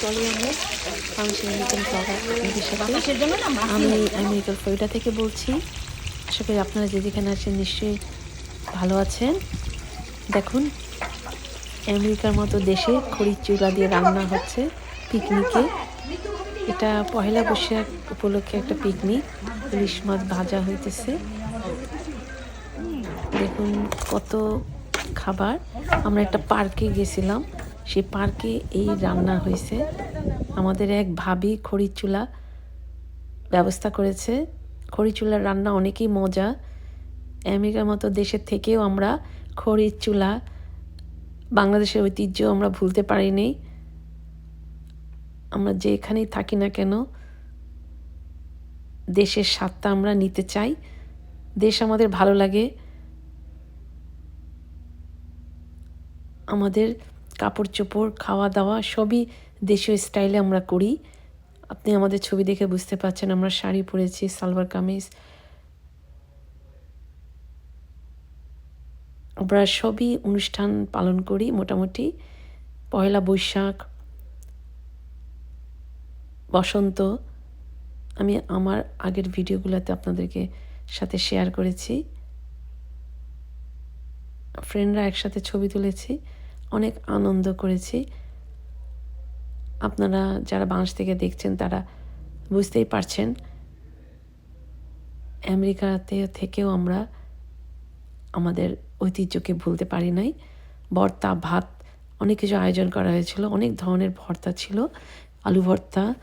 আমরা American blogger আমি আমেরিকার ফ্লোরিডা থেকে বলছি। আশা করি আপনারা যে যেখানে আছেন নিশ্চয়ই ভালো আছেন। দেখুন আমেরিকার মতো দেশে খড়ির চুলা দিয়ে রান্না হচ্ছে পিকনিকে। এটা পহেলা বৈশাখ উপলক্ষে একটা পিকনিক ইলিশ মাছ ভাজা হইতেছে। দেখুন কত খাবার। আমরা একটা পার্কে গেছিলাম। সেই পার্কে এই রান্না হয়েছে। আমাদের এক ভাবি খড়ির চুলা ব্যবস্থা করেছে। খড়ি চুলার রান্না অনেকই মজা। আমেরিকার মতো দেশের থেকেও আমরা খড়ির চুলা, বাংলাদেশের ঐতিহ্য আমরা ভুলতে পারিনি। আমরা যেখানেই থাকি না কেন, দেশের স্বাদটা আমরা নিতে চাই। দেশ আমাদের ভালো লাগে। আমাদের কাপড় চোপড় খাওয়া দাওয়া সবই দেশীয় স্টাইলে আমরা করি। আপনি আমাদের ছবি দেখে বুঝতে পারছেন, আমরা শাড়ি পরেছি, সালোয়ার কামিজ। আমরা সবই অনুষ্ঠান পালন করি মোটামুটি। পয়লা বৈশাখ, বসন্ত। আমি আমার আগের ভিডিওগুলোতে আপনাদেরকে সাথে শেয়ার করেছি। ফ্রেন্ডরা একসাথে ছবি তুলেছি। অনেক আনন্দ করেছি। আপনারা যারা বাংলাদেশ থেকে দেখছেন, তারা বুঝতেই পারছেন। আমেরিকাতে থেকেও আমরা আমাদের ঐতিহ্যকে ভুলতে পারি নাই। ভর্তা, ভাত, অনেক কিছু আয়োজন করা হয়েছিল। অনেক ধরনের ভর্তা ছিল। আলু ভর্তা,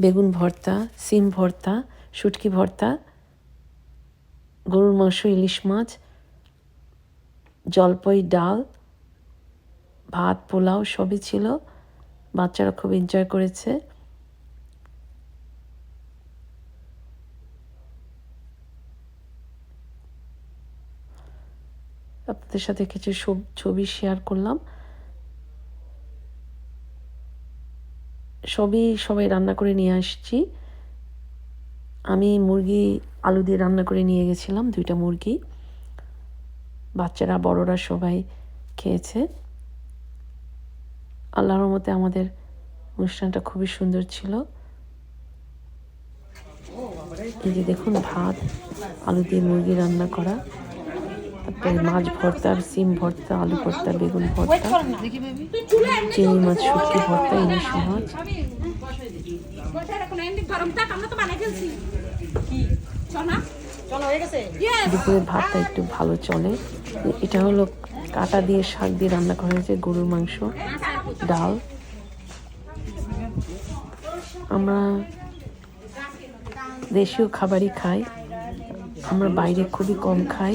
বেগুন ভর্তা, সিম ভর্তা, শুটকি ভর্তা, গরুর মাংস, ইলিশ মাছ, জলপাই, ডাল ভাত, পোলাও সবই ছিল। বাচ্চারা খুব এনজয় করেছে। আপনাদের সাথে কিছু ছবি শেয়ার করলাম। সবই সবাই রান্না করে নিয়ে আসছি। আমি মুরগি, আলু দিয়ে রান্না করে নিয়ে গেছিলাম, দুইটা মুরগি। বাচ্চারা, বড়রা সবাই খেয়েছে। আল্লাহর মতে আমাদের অনুষ্ঠানটা খুবই সুন্দর ছিল। এই যে দেখুন ভাত, আলু দিয়ে মুরগি রান্না করা। তারপরে মাছ ভর্তা, সিম ভর্তা, আলু ভর্তা, বেগুন ভর্তা, চিংড়ি মাছ, শুটকি ভর্তা, ইলিশ মাছ। দুপুরের ভাতটা একটু ভালো চলে। এটা হলো কাটা দিয়ে শাক দিয়ে রান্না করা হয়েছে গরুর মাংস ডাল। আমরা দেশীয় খাবারই খাই আমরা বাইরে খুবই কম খাই।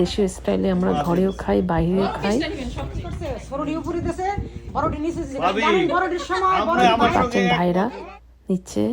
দেশীয় স্টাইলে আমরা ঘরেও খাই বাইরেও খাই। ভাইরা নিচ্ছে।